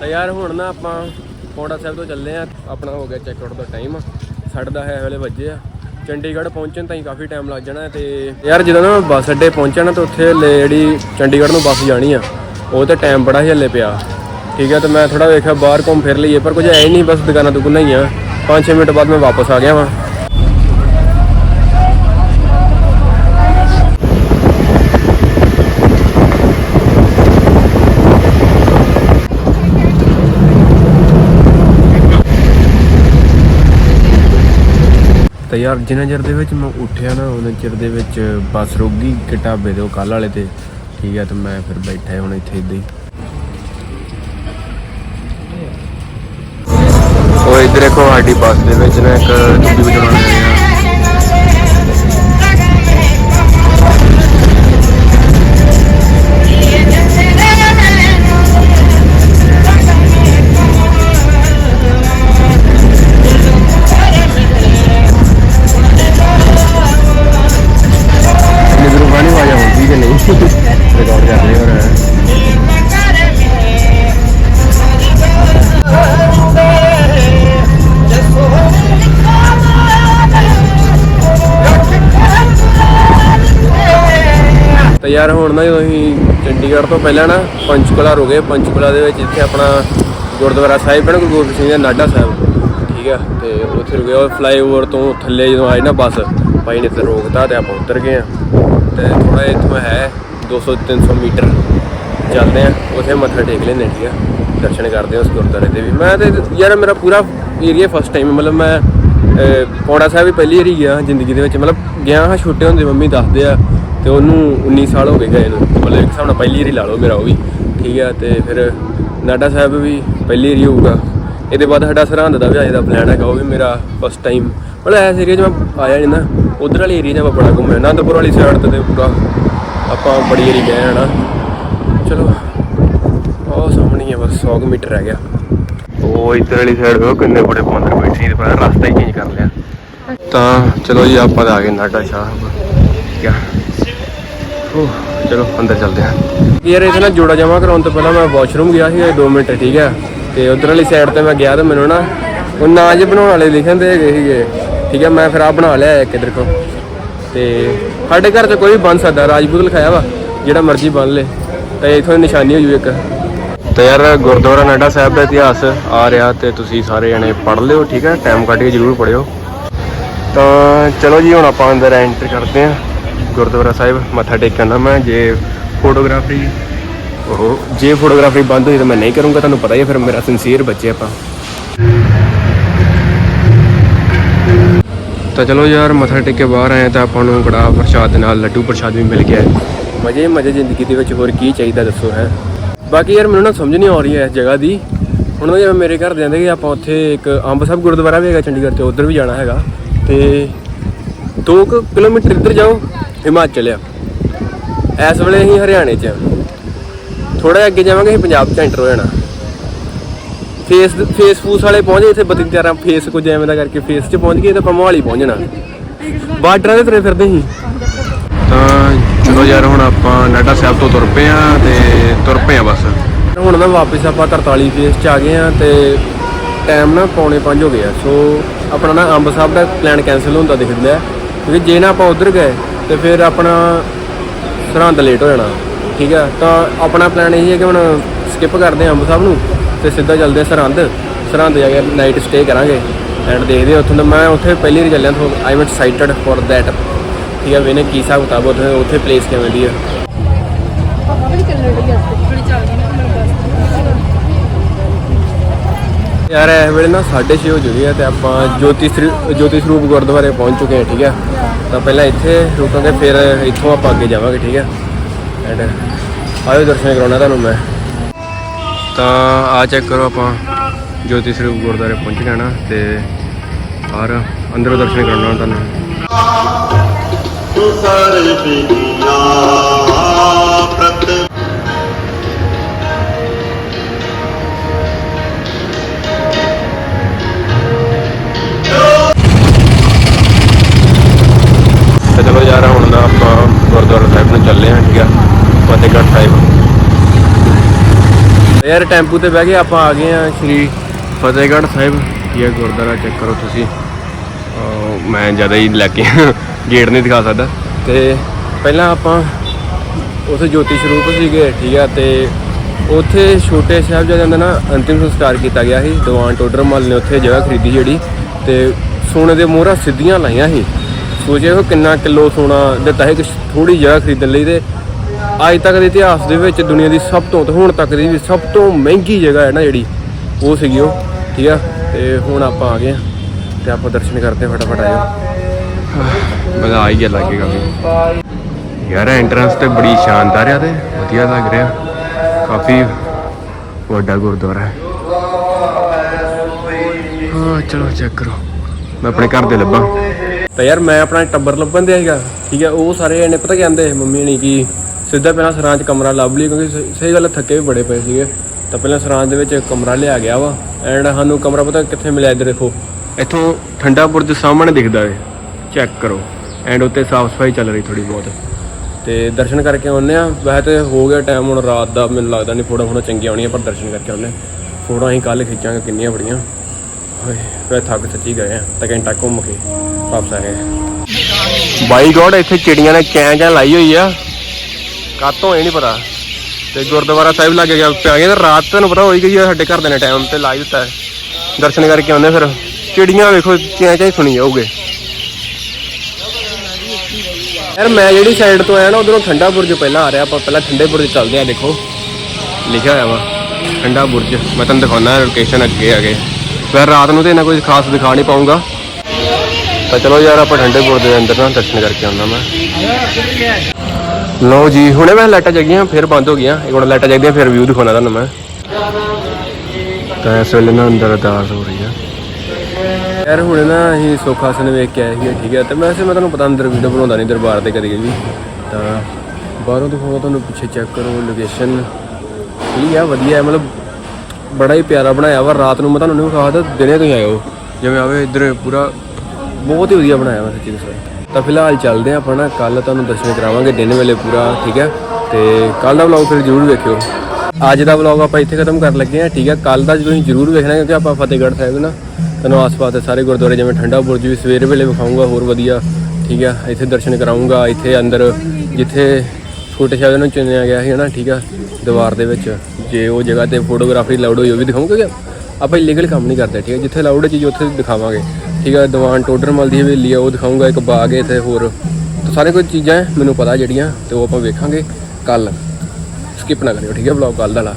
ਤਾਂ ਯਾਰ ਹੁਣ ਨਾ ਆਪਾਂ ਪੌੜਾ ਸਾਹਿਬ ਤੋਂ ਚੱਲੇ ਆ। ਆਪਣਾ ਹੋ ਗਿਆ ਚੈੱਕ ਆਊਟ ਦਾ ਟਾਈਮ ਸਾਢੇ ਦਾ ਹੈ ਵੇਲੇ ਵੱਜੇ ਆ। ਚੰਡੀਗੜ੍ਹ ਪਹੁੰਚਣ ਤਾਂ ਹੀ ਕਾਫੀ ਟਾਈਮ ਲੱਗ ਜਾਣਾ ਹੈ ਤੇ ਯਾਰ ਜਦੋਂ ਨਾ ਬੱਸ ਅੱਡੇ ਪਹੁੰਚਣਾ ਤਾਂ ਉੱਥੇ ਹਲੇ ਜਿਹੜੀ ਚੰਡੀਗੜ੍ਹ ਨੂੰ ਬੱਸ ਜਾਣੀ ਆ, ਉਹ ਤੇ ਟਾਈਮ ਬੜਾ ਹੀ ਹੱਲੇ ਪਿਆ। ਠੀਕ ਹੈ ਤਾਂ ਮੈਂ ਥੋੜਾ ਵੇਖਿਆ ਬਾਹਰ ਘੁੰਮ ਫਿਰ ਲਈਏ, ਪਰ ਕੁਝ ਹੈ ਨਹੀਂ, ਬਸ ਦੁਕਾਨਾਂ ਦੁਕਾਨਾਂ ਹੀ ਆ। 5-6 ਮਿੰਟ ਬਾਅਦ ਮੈਂ ਵਾਪਸ ਆ ਗਿਆ ਵਾਂ। ਤੇ ਯਾਰ ਜਿੰਨਾ ਚਿਰ ਦੇ ਵਿੱਚ ਮੈਂ ਉੱਠਿਆ ਨਾ, ਉਹਨਾਂ ਚਿਰ ਦੇ ਵਿੱਚ ਬੱਸ ਰੁਕ ਗਈ ਕਿ ਢਾਬੇ ਦੇ ਉਹ ਕੱਲ ਵਾਲੇ ਤੇ। ਠੀਕ ਹੈ ਤੇ ਮੈਂ ਫਿਰ ਬੈਠਾ ਹੁਣ ਇੱਥੇ ਇਦਾਂ ਹੀ। ਉਹ ਇੱਧਰ ਦੇਖੋ, ਸਾਡੀ ਬੱਸ ਦੇ ਵਿੱਚ ਨਾ ਇੱਕ ਦੂਜੀ ਵਜਾਉਣ ਆ। ਯਾਰ ਹੁਣ ਨਾ ਜਦੋਂ ਅਸੀਂ ਚੰਡੀਗੜ੍ਹ ਤੋਂ ਪਹਿਲਾਂ ਨਾ ਪੰਚਕੁਲਾ ਰੁਕੇ ਪੰਚਕੁਲਾ ਦੇ ਵਿੱਚ ਇੱਥੇ ਆਪਣਾ ਗੁਰਦੁਆਰਾ ਸਾਹਿਬ ਹੈ ਨਾ ਗੁਰੂ ਗੋਬਿੰਦ ਸਿੰਘ ਜੀ ਦਾ ਨਾਡਾ ਸਾਹਿਬ। ਠੀਕ ਆ ਤੇ ਉੱਥੇ ਰੁਕੇ ਉਹ ਫਲਾਈਓਵਰ ਤੋਂ ਥੱਲੇ ਜਦੋਂ ਆਏ ਨਾ ਬੱਸ ਭਾਈ ਨੇ ਤੇ ਰੋਕਤਾ ਤੇ ਆਪਾਂ ਉਤਰ ਗਏ ਆ। ਤੇ ਥੋੜਾ ਇੱਥੋਂ ਹੈ 200 300 ਮੀਟਰ ਚੱਲਦੇ ਆ ਉੱਥੇ ਮੱਥਾ ਟੇਕ ਲੈਂਦੇ ਹਾਂ, ਠੀਕ ਆ। ਦਰਸ਼ਨ ਕਰਦੇ ਆ ਉਸ ਗੁਰਦੁਆਰੇ ਦੇ ਵੀ। ਮੈਂ ਤੇ ਯਾਰ ਮੇਰਾ ਪੂਰਾ ਏਰੀਆ ਫਸਟ ਟਾਈਮ ਮਤਲਬ ਮੈਂ ਪੌੜਾ ਸਾਹਿਬ ਵੀ ਪਹਿਲੀ ਵਾਰੀ ਗਿਆ ਜ਼ਿੰਦਗੀ ਦੇ ਵਿੱਚ। ਮਤਲਬ ਗਿਆ ਹਾਂ ਛੋਟੇ ਹੁੰਦੇ ਮੰਮੀ ਦੱਸਦੇ ਆ ਤੇ ਉਹਨੂੰ 19 ਸਾਲ ਹੋ ਗਏ ਗਏ ਨੂੰ। ਮਤਲਬ ਇੱਕ ਹਿਸਾਬ ਨਾਲ ਪਹਿਲੀ ਵਾਰੀ ਲਾ ਲਓ ਮੇਰਾ ਉਹ ਵੀ। ਠੀਕ ਹੈ ਤੇ ਫਿਰ ਨਾਡਾ ਸਾਹਿਬ ਵੀ ਪਹਿਲੀ ਵਾਰੀ ਹੋਊਗਾ। ਇਹਦੇ ਬਾਅਦ ਸਾਡਾ ਸਰਹੰਦ ਦਾ ਵੀ ਅਜੇ ਦਾ ਪਲਾਨ ਹੈਗਾ, ਉਹ ਵੀ ਮੇਰਾ ਫਸਟ ਟਾਈਮ ਮਤਲਬ ਐਸ ਏਰੀਆ 'ਚ ਮੈਂ ਆਇਆ ਨਹੀਂ ਨਾ। ਉਧਰ ਵਾਲੀ ਏਰੀਆ 'ਚ ਮੈਂ ਬੜਾ ਘੁੰਮਿਆ। ਅਨੰਦਪੁਰ ਵਾਲੀ ਸਾਈਡ ਤੇ ਤੇ ਪੂਰਾ ਆਪਾਂ ਬੜੀ ਏਰੀ ਗਏ ਹਾਂ ਚਲੋ ਉਹ ਸਾਹਮਣੇ ਹੀ ਆ ਬਸ 100 ਕੁ ਮੀਟਰ ਰਹਿ ਗਿਆ। ਉਹ ਇੱਧਰ ਵਾਲੀ ਸਾਈਡ ਉਹ ਕਿੰਨੇ ਬੜੇ ਬਾਂਦਰ ਬੈਠੇ ਨੇ। ਪਰ ਰਸਤਾ ਹੀ ਚੇਂਜ ਕਰ ਲਿਆ। ਤਾਂ ਚਲੋ ਜੀ, ਆਪਾਂ ਤਾਂ ਆ ਗਏ ਨਾਡਾ ਸਾਹਿਬ। ਠੀਕ ਆ। ਚਲੋ, ਅੰਦਰ ਚੱਲਦੇ ਹਾਂ। ਯਾਰ ਇਹਦੇ ਨਾਲ ਜੋੜਾ ਜਮਾ ਕਰਾਉਣ ਤੋਂ ਪਹਿਲਾਂ ਮੈਂ ਵਾਸ਼ਰੂਮ ਗਿਆ ਸੀ 2 ਮਿੰਟ, ਠੀਕ ਹੈ? ਤੇ ਉਧਰ ਵਾਲੀ ਸਾਈਡ ਤੇ ਮੈਂ ਗਿਆ ਤੇ ਮੈਨੂੰ ਨਾ, ਉਹ ਨਾਂ ਜੇ ਬਣਾਉਣ ਵਾਲੇ ਲਿਖਣ ਦੇ ਹੈਗੇ ਸੀਗੇ। ਠੀਕ ਹੈ, ਮੈਂ ਫਿਰ ਆ ਬਣਾ ਲਿਆ ਇੱਕ ਇਧਰ ਕੋ। ਤੇ ਸਾਡੇ ਘਰ 'ਚ ਕੋਈ ਵੀ ਬਣ ਸਕਦਾ, ਰਾਜਪੂਤ ਲਿਖਾਇਆ ਵਾ, ਜਿਹੜਾ ਮਰਜ਼ੀ ਬਣ ਲੇ। ਤੇ ਇਥੋਂ ਦੀ ਨਿਸ਼ਾਨੀ ਹੋ ਜੂ ਇੱਕ। ਤੇ ਯਾਰ, ਗੁਰਦੁਆਰਾ ਨਾਡਾ ਸਾਹਿਬ ਦਾ ਇਤਿਹਾਸ ਆ ਰਿਹਾ ਤੇ ਤੁਸੀਂ ਸਾਰੇ ਜਣੇ ਪੜ੍ਹ ਲਿਓ, ਠੀਕ ਹੈ? ਟਾਈਮ ਕੱਢ ਕੇ ਜਰੂਰ ਪੜਿਓ ਤਾਂ ਚਲੋ ਜੀ, ਹੁਣ ਆਪਾਂ ਅੰਦਰ ਐਂਟਰ ਕਰਦੇ ਹਾਂ। ਗੁਰਦੁਆਰਾ ਸਾਹਿਬ, ਮੱਥਾ ਟੇਕਣ ਦਾ ਮੈਂ, ਜੇ ਫੋਟੋਗ੍ਰਾਫੀ, ਉਹ, ਜੇ ਫੋਟੋਗ੍ਰਾਫੀ ਬੰਦ ਹੋਈ ਤਾਂ ਮੈਂ ਨਹੀਂ ਕਰੂੰਗਾ, ਤੁਹਾਨੂੰ ਪਤਾ ਹੀ ਹੈ, ਫਿਰ ਮੇਰਾ ਸਿੰਸੀਅਰ ਬੱਚੇ ਆਪਾਂ। ਤਾਂ ਚਲੋ ਯਾਰ, ਮੱਥਾ ਟੇਕ ਕੇ ਬਾਹਰ ਆਏ ਤਾਂ ਆਪਾਂ ਨੂੰ ਕੜਾ ਪ੍ਰਸ਼ਾਦ ਦੇ ਨਾਲ ਲੱਡੂ ਪ੍ਰਸ਼ਾਦ ਵੀ ਮਿਲ ਗਿਆ। ਮਜ਼ੇ ਮਜ਼ੇ ਜ਼ਿੰਦਗੀ ਦੇ ਵਿੱਚ ਹੋਰ ਕੀ ਚਾਹੀਦਾ ਦੱਸੋ, ਹੈ? ਬਾਕੀ ਯਾਰ ਮੈਨੂੰ ਨਾ ਸਮਝ ਨਹੀਂ ਆ ਰਹੀ ਹੈ ਇਸ ਜਗ੍ਹਾ ਦੀ। ਹੁਣ ਨਾ ਜਿਵੇਂ ਮੇਰੇ ਘਰ ਦੇ ਕਹਿੰਦੇ ਕਿ ਆਪਾਂ ਉੱਥੇ ਇੱਕ ਅੰਬ ਸਾਹਿਬ ਗੁਰਦੁਆਰਾ ਵੀ ਹੈਗਾ, ਚੰਡੀਗੜ੍ਹ ਤੇ, ਉਧਰ ਵੀ ਜਾਣਾ ਹੈਗਾ। ਤੇ 2 ਕਿਲੋਮੀਟਰ ਇੱਧਰ ਜਾਓ ਹਿਮਾਚਲ ਆ। ਇਸ ਵੇਲੇ ਅਸੀਂ ਹਰਿਆਣੇ 'ਚ ਆ। ਥੋੜਾ ਅੱਗੇ ਜਾਵਾਂਗੇ ਅਸੀਂ ਪੰਜਾਬ 'ਚ ਐਂਟਰ ਹੋ ਜਾਣਾ। ਫੇਸ ਫੇਸ ਫੂਸ ਵਾਲੇ ਪਹੁੰਚ ਗਏ ਇੱਥੇ 32 13 ਫੇਸ ਕੁਝ ਐਵੇਂ ਦਾ ਕਰਕੇ ਫੇਸ 'ਚ ਪਹੁੰਚ ਗਏ ਤਾਂ ਆਪਾਂ ਮੋਹਾਲੀ ਪਹੁੰਚ ਜਾਣਾ। ਬਾਰਡਰਾਂ ਦੇ ਤੁਰੇ ਫਿਰਦੇ ਸੀ। ਤਾਂ ਚਲੋ ਯਾਰ ਹੁਣ ਆਪਾਂ ਨਾਡਾ ਸਾਹਿਬ ਤੋਂ ਤੁਰ ਪਏ ਆ ਤੇ ਤੁਰ ਪਏ ਆ ਬਸ। ਹੁਣ ਨਾ ਵਾਪਸ ਆਪਾਂ 43 ਫੇਸ 'ਚ ਆ ਗਏ ਆ ਤੇ ਟਾਈਮ ਨਾ ਪੌਣੇ 5 ਹੋ ਗਿਆ ਸੋ ਆਪਣਾ ਨਾ ਅੰਬ ਸਾਹਿਬ ਦਾ ਪਲਾਨ ਕੈਨਸਲ ਹੁੰਦਾ ਦਿਖਦਾ ਹੈ ਕਿਉਂਕਿ ਜੇ ਨਾ ਆਪਾਂ ਉਧਰ ਗਏ ਤੇ ਫਿਰ ਆਪਣਾ ਸਰਹੰਦ ਲੇਟ ਹੋ ਜਾਣਾ ਠੀਕ ਹੈ? ਤਾਂ ਆਪਣਾ ਪਲਾਨ ਇਹੀ ਹੈ ਕਿ ਹੁਣ ਸਕਿਪ ਕਰਦੇ ਹਾਂ ਅੰਬ ਸਾਹਿਬ ਨੂੰ ਤੇ ਸਿੱਧਾ ਚੱਲਦੇ ਸਰਹੰਦ। ਸਰਹੰਦ ਜਾ ਕੇ ਨਾਈਟ ਸਟੇ ਕਰਾਂਗੇ ਐਂਡ ਦੇਖਦੇ ਉੱਥੋਂ ਦਾ। ਮੈਂ ਉੱਥੇ ਪਹਿਲੀ ਵਾਰ ਚੱਲਿਆ ਤਾਂ I am excited for that ਠੀਕ ਹੈ ਵੇਨੇ ਕੀ ਹਿਸਾਬ ਕਿਤਾਬ ਉੱਥੇ ਉੱਥੇ ਪਲੇਸ ਕਿਵੇਂ ਦੀ ਹੈ ਪਾਪਾ ਵੀ ਚੱਲਣ ਲੱਗੇ ਆਪਣੀ ਚੱਲਦੀ ਯਾਰ ਇਹ ਵੇਲੇ ਨਾ 6:30 ਹੋ ਚੁੱਕੀ ਹੈ ਤੇ ਆਪਾਂ ਜੋਤੀ ਸਰੂਪ ਜੋਤੀ ਸਰੂਪ ਗੁਰਦੁਆਰੇ ਪਹੁੰਚ ਚੁੱਕੇ ਹਾਂ ਠੀਕ ਹੈ ਤਾਂ ਪਹਿਲਾਂ ਇੱਥੇ ਰੁਕਾਂਗੇ ਫਿਰ ਇੱਥੋਂ ਆਪਾਂ ਅੱਗੇ ਜਾਵਾਂਗੇ, ਠੀਕ ਹੈ ਐਂਡ ਆਇਓ ਦਰਸ਼ਨ ਕਰਾਉਣਾ ਤੁਹਾਨੂੰ ਮੈਂ। ਤਾਂ ਆ ਚੈੱਕ ਕਰੋ ਆਪਾਂ, ਜੋਤੀ ਸਰੂਪ ਗੁਰਦੁਆਰੇ ਪਹੁੰਚ ਗਏ ਨਾ ਤੇ ਬਾਹਰ ਅੰਦਰੋਂ ਦਰਸ਼ਨ ਕਰਾਉਣਾ ਤੁਹਾਨੂੰ। ਤੂੰ ਸਾਰੇ ਬੇਨੀਆਂ ਤੇ ਚਲੋ ਯਾਰ, ਹੁਣ ਨਾ ਆਪਾਂ ਗੁਰਦੁਆਰਾ ਸਾਹਿਬ ਨੂੰ ਚੱਲੇ ਹਾਂ, ਠੀਕ ਆ? ਫਤਿਹਗੜ੍ਹ ਸਾਹਿਬ। ਯਾਰ, ਟੈਂਪੂ ਤੇ ਬਹਿ ਕੇ ਆਪਾਂ ਆ ਗਏ ਆ ਸ਼੍ਰੀ ਫਤਿਹਗੜ੍ਹ ਸਾਹਿਬ। ਇਹ ਗੁਰਦੁਆਰਾ ਚੈੱਕ ਕਰੋ ਤੁਸੀਂ। ਮੈਂ ਜ਼ਿਆਦਾ ਹੀ ਲੈ ਕੇ ਗੇਟ ਨਹੀਂ ਦਿਖਾ ਸਕਦਾ। ਤੇ ਪਹਿਲਾਂ ਆਪਾਂ ਉਥੇ ਜੋਤੀ ਸਰੂਪ ਸੀਗੇ, ਠੀਕ ਆ, ਤੇ ਉੱਥੇ ਛੋਟੇ ਸਾਹਿਬਜ਼ਾਦਿਆਂ ਦਾ ਨਾ ਅੰਤਿਮ ਸੰਸਕਾਰ ਕੀਤਾ ਗਿਆ ਸੀ। ਦੀਵਾਨ ਟੋਡਰਮਲ ਨੇ ਉੱਥੇ ਜਗ੍ਹਾ ਖਰੀਦੀ ਜਿਹੜੀ, ਤੇ ਸੋਨੇ ਦੇ ਮੋਹਰਾਂ ਸਿੱਧੀਆਂ ਲਾਈਆਂ ਸੀ। ਸੋਚਿਆ ਉਹ ਕਿੰਨਾ ਕਿਲੋ ਸੋਨਾ ਦਿੱਤਾ ਹੈ ਕਿ ਥੋੜੀ ਜਗ੍ਹਾ ਖਰੀਦਣ ਲਈ ਤੇ ਅੱਜ ਤੱਕ ਦੇ ਇਤਿਹਾਸ ਦੇ ਵਿੱਚ ਦੁਨੀਆ ਦੀ ਸਭ ਤੋਂ ਤੇ ਹੁਣ ਤੱਕ ਦੀ ਵੀ ਸਭ ਤੋਂ ਮਹਿੰਗੀ ਜਗ੍ਹਾ ਹੈ ਨਾ ਜਿਹੜੀ, ਉਹ ਸੀਗੀ ਉਹ, ਠੀਕ ਆ? ਤੇ ਹੁਣ ਆਪਾਂ ਆ ਗਏ ਆ ਤੇ ਆਪਾਂ ਦਰਸ਼ਨ ਕਰਦੇ ਫਟਾਫਟ ਆਇਓ ਮਜ਼ਾ ਆ ਹੀ ਗਿਆ ਲੱਗੇਗਾ ਵੀ ਯਾਰ ਐਂਟਰੈਂਸ ਤੇ ਬੜੀ ਸ਼ਾਨਦਾਰ ਆ ਤੇ, ਵਧੀਆ ਲੱਗ ਰਿਹਾ। ਕਾਫੀ ਵੱਡਾ ਗੁਰਦੁਆਰਾ ਹੈ। ਹਾਂ, ਚਲੋ ਚੈੱਕ ਕਰੋ। ਮੈਂ ਆਪਣੇ ਘਰ ਦੇ ਲੱਭਾਂ। ਤਾਂ ਯਾਰ ਮੈਂ ਆਪਣਾ ਟੱਬਰ ਲੱਭਣ ਦੇ ਹੈਗਾ ਠੀਕ ਹੈ ਉਹ ਸਾਰੇ ਇਹਨੇ ਪਤਾ ਕਹਿੰਦੇ ਮੰਮੀ ਨਹੀਂ ਕਿ ਸਿੱਧਾ ਪਹਿਲਾਂ ਸਰਾਂ 'ਚ ਕਮਰਾ ਲੱਭ ਲਈ ਕਿਉਂਕਿ ਸਹੀ- ਸਹੀ ਗੱਲ ਹੈ, ਥੱਕੇ ਵੀ ਬੜੇ ਪਏ ਸੀਗੇ। ਤਾਂ ਪਹਿਲਾਂ ਸਰਾਂ ਦੇ ਵਿੱਚ ਕਮਰਾ ਲਿਆ ਗਿਆ ਵਾ ਐਂਡ ਸਾਨੂੰ ਕਮਰਾ ਪਤਾ ਕਿੱਥੇ ਮਿਲਿਆ ਇੱਧਰ ਦੇਖੋ। ਇੱਥੋਂ ਠੰਡਾ ਬੁਰਜ ਸਾਹਮਣੇ ਦਿਖਦਾ ਹੈ ਚੈੱਕ ਕਰੋ ਐਂਡ ਉੱਤੇ ਸਾਫ਼ ਸਫ਼ਾਈ ਚੱਲ ਰਹੀ ਥੋੜੀ ਬਹੁਤ। ਤੇ ਦਰਸ਼ਨ ਕਰਕੇ ਆਉਂਦੇ ਆ ਵੈਸੇ ਤੇ ਹੋ ਗਿਆ ਟਾਈਮ ਹੁਣ ਰਾਤ ਦਾ ਮੈਨੂੰ ਲੱਗਦਾ ਨਹੀਂ ਫੋਟੋ ਫੋਟੋ ਚੰਗੀਆਂ ਆਉਣੀਆਂ ਪਰ ਦਰਸ਼ਨ ਕਰਕੇ ਆਉਂਦੇ ਹਾਂ ਫੋਟੋਆਂ ਅਸੀਂ ਕੱਲ ਖਿੱਚਾਂਗੇ ਕਿੰਨੀਆਂ ਬੜੀਆਂ। ਵੈ ਥੱਕ ਸੱਚੀ ਗਏ ਆ। ਤਾਂ ਘੰਟਾ ਘੁੰਮ ਕੇ ਵਾਪਸ ਆ ਗਏ। ਬਾਈ ਗੋਡ ਇੱਥੇ ਚਿੜੀਆਂ ਨੇ ਚੈਂ ਚੈਂ ਲਾਈ ਹੋਈ ਆ। ਕਾਤੋਂ ਇਹ ਨਹੀਂ ਪਤਾ। ਤੇ ਗੁਰਦੁਆਰਾ ਸਾਹਿਬ ਲੱਗ ਗਿਆ ਪਿਆ ਗਿਆ ਰਾਤ ਤੁਹਾਨੂੰ ਪਤਾ ਹੋਈ ਗਈ ਆ ਸਾਡੇ ਘਰ ਦੇ ਨੇ ਟਾਈਮ ਤੇ ਲਾ ਹੀ। ਦਿੱਤਾ ਦਰਸ਼ਨ ਕਰਕੇ ਆਉਂਦੇ ਫਿਰ। ਚਿੜੀਆਂ ਵੇਖੋ ਚੈਂ ਚੈਂ ਸੁਣੀ ਜਾਓਗੇ ਯਾਰ ਮੈਂ ਜਿਹੜੀ ਸਾਈਡ ਤੋਂ ਆਇਆ ਨਾ ਉਧਰੋਂ ਠੰਡਾ ਬੁਰਜ ਪਹਿਲਾਂ ਆ ਰਿਹਾ। ਆਪਾਂ ਪਹਿਲਾਂ ਠੰਡੇ ਬੁਰਜ ਚੱਲਦੇ ਆ ਦੇਖੋ। ਲਿਖਿਆ ਹੋਇਆ ਵਾ ਠੰਡਾ ਬੁਰਜ। ਮੈਂ ਤੁਹਾਨੂੰ ਦਿਖਾਉਣਾ ਲੋਕੇਸ਼ਨ ਅੱਗੇ ਆ ਗਏ ਫਿਰ ਰਾਤ ਨੂੰ ਤੇ ਇਹਨਾਂ ਕੋਈ ਖਾਸ ਦਿਖਾ ਨਹੀਂ ਪਾਉਂਗਾ ਤਾਂ ਚਲੋ ਯਾਰ, ਆਪਾਂ ਠੰਡੇ ਬੁਰਜ ਦੇ ਅੰਦਰ ਨਾ ਦਰਸ਼ਨ ਕਰਕੇ ਆਉਣਾ ਮੈਂ। ਲਓ ਜੀ, ਹੁਣੇ ਮੈਂ ਲਾਈਟਾਂ ਜਗੀਆਂ, ਫਿਰ ਬੰਦ ਹੋ ਗਈਆਂ। ਇੱਕ ਹੁਣ ਲਾਈਟਾਂ ਜਗਦੀਆਂ, ਫਿਰ ਵਿਊ ਦਿਖਾਉਣਾ ਤੁਹਾਨੂੰ ਮੈਂ। ਤਾਂ ਇਸ ਵੇਲੇ ਨਾ ਅੰਦਰ ਅਰਦਾਸ ਹੋ ਰਹੀ ਆ। ਯਾਰ, ਹੁਣੇ ਨਾ ਅਸੀਂ ਸੋਖਾਸਨ ਵੇਖ ਕੇ ਆਏ ਸੀਗੇ, ਠੀਕ ਹੈ ਤੇ ਵੈਸੇ ਮੈਂ ਤੁਹਾਨੂੰ ਪਤਾ ਅੰਦਰ ਵੀਡੀਓ ਬਣਾਉਂਦਾ ਨਹੀਂ ਦਰਬਾਰ ਤੇ ਕਦੀ ਵੀ ਤਾਂ ਬਾਹਰੋਂ ਦਿਖਾਉਂਦਾ ਤੁਹਾਨੂੰ, ਪਿੱਛੇ ਚੈੱਕ ਕਰੋ ਲੋਕੇਸ਼ਨ ਠੀਕ ਆ, ਵਧੀਆ, ਮਤਲਬ ਬੜਾ ਹੀ ਪਿਆਰਾ ਬਣਾਇਆ ਵਾ ਰਾਤ ਨੂੰ ਮੈਂ ਤੁਹਾਨੂੰ ਨਹੀਂ ਵਿਖਾਦਾ ਦਿਨੇ ਤੁਸੀਂ ਆਇਓ ਜਿਵੇਂ ਆਵੇ ਇੱਧਰ ਪੂਰਾ ਬਹੁਤ ਹੀ ਵਧੀਆ ਬਣਾਇਆ ਵਾ ਸੱਚੀ ਦੱਸਾਂ। ਤਾਂ ਫਿਲਹਾਲ ਚੱਲਦੇ ਆਪਾਂ ਨਾ ਕੱਲ ਤੁਹਾਨੂੰ ਦਰਸ਼ਨ ਕਰਾਵਾਂਗੇ ਦਿਨ ਵੇਲੇ ਪੂਰਾ ਠੀਕ ਹੈ? ਤੇ ਕੱਲ ਦਾ ਵਲੌਗ ਫਿਰ ਜ਼ਰੂਰ ਵੇਖਿਓ। ਅੱਜ ਦਾ ਵਲੌਗ ਆਪਾਂ ਇੱਥੇ ਖਤਮ ਕਰਨ ਲੱਗੇ ਆ ਠੀਕ ਹੈ? ਕੱਲ ਦਾ ਤੁਸੀਂ ਜ਼ਰੂਰ ਵੇਖਣਾ ਕਿਉਂਕਿ ਆਪਾਂ ਫਤਿਹਗੜ੍ਹ ਸਾਹਿਬ ਨਾ ਤੁਹਾਨੂੰ ਆਸ-ਪਾਸ ਦੇ ਸਾਰੇ ਗੁਰਦੁਆਰੇ ਜਿਵੇਂ ਠੰਡਾ ਬੁਰਜ ਵੀ ਸਵੇਰ ਵੇਲੇ ਵਿਖਾਊਂਗਾ ਹੋਰ ਵਧੀਆ ਠੀਕ ਹੈ? ਇੱਥੇ ਦਰਸ਼ਨ ਕਰਾਊਂਗਾ ਇੱਥੇ ਅੰਦਰ ਜਿੱਥੇ ਛੋਟੇ ਸਾਹਿਬ ਨੂੰ ਚੁਣਿਆ ਗਿਆ ਸੀ ਹਨਾ ਠੀਕ ਆ ਦੀਵਾਰ ਦੇ ਵਿੱਚ। ਜੇ ਉਹ ਜਗ੍ਹਾ ਤੇ ਫੋਟੋਗ੍ਰਾਫੀ ਲਾਊਡ ਹੋਈ ਉਹ ਵੀ ਦਿਖਾਉਂਗਾ ਕਿ ਆਪਾਂ ਇਲੀਗਲ ਕੰਮ ਨਹੀਂ ਕਰਦੇ ਠੀਕ ਹੈ ਜਿੱਥੇ ਲਾਊਡ ਚੀਜ਼ ਉੱਥੇ ਦਿਖਾਵਾਂਗੇ। ਠੀਕ ਆ ਦੀਵਾਨ ਟੋਡਰਮਲ ਦੀ ਹਵੇਲੀ ਆ ਉਹ ਦਿਖਾਊਂਗਾ ਇੱਕ ਬਾਗ ਹੈ ਇੱਥੇ ਹੋਰ। ਤਾਂ ਸਾਰੇ ਕੁਝ ਚੀਜ਼ਾਂ ਹੈ, ਮੈਨੂੰ ਪਤਾ ਜਿਹੜੀਆਂ ਤੇ ਉਹ ਆਪਾਂ ਵੇਖਾਂਗੇ ਕੱਲ ਸਕਿਪ ਨਾ ਕਰਿਓ ਠੀਕ ਹੈ ਵਲੌਗ ਕੱਲ ਦਾ ਵਾਲਾ।